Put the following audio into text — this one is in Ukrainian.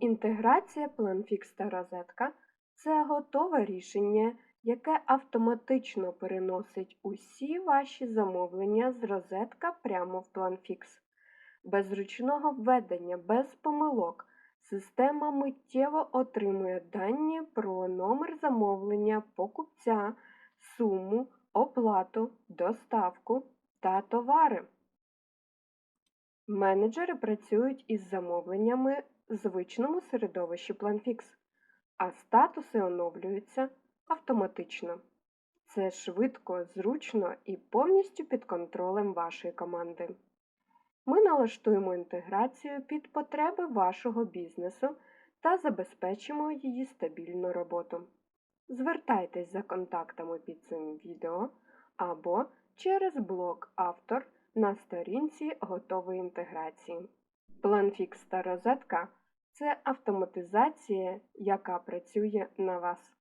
Інтеграція PlanFix та розетка це готове рішення, яке автоматично переносить усі ваші замовлення з розетка прямо в PlanFix. Без зручного введення, без помилок система миттєво отримує дані про номер замовлення покупця, суму, оплату, доставку та товари. Менеджери працюють із замовленнями звичному середовищі PlanFix, а статуси оновлюються автоматично. Це швидко, зручно і повністю під контролем вашої команди. Ми налаштуємо інтеграцію під потреби вашого бізнесу та забезпечимо її стабільну роботу. Звертайтесь за контактами під цим відео або через блог автор на сторінці готової інтеграції. PlanFix та розетка це автоматизація, яка працює на вас.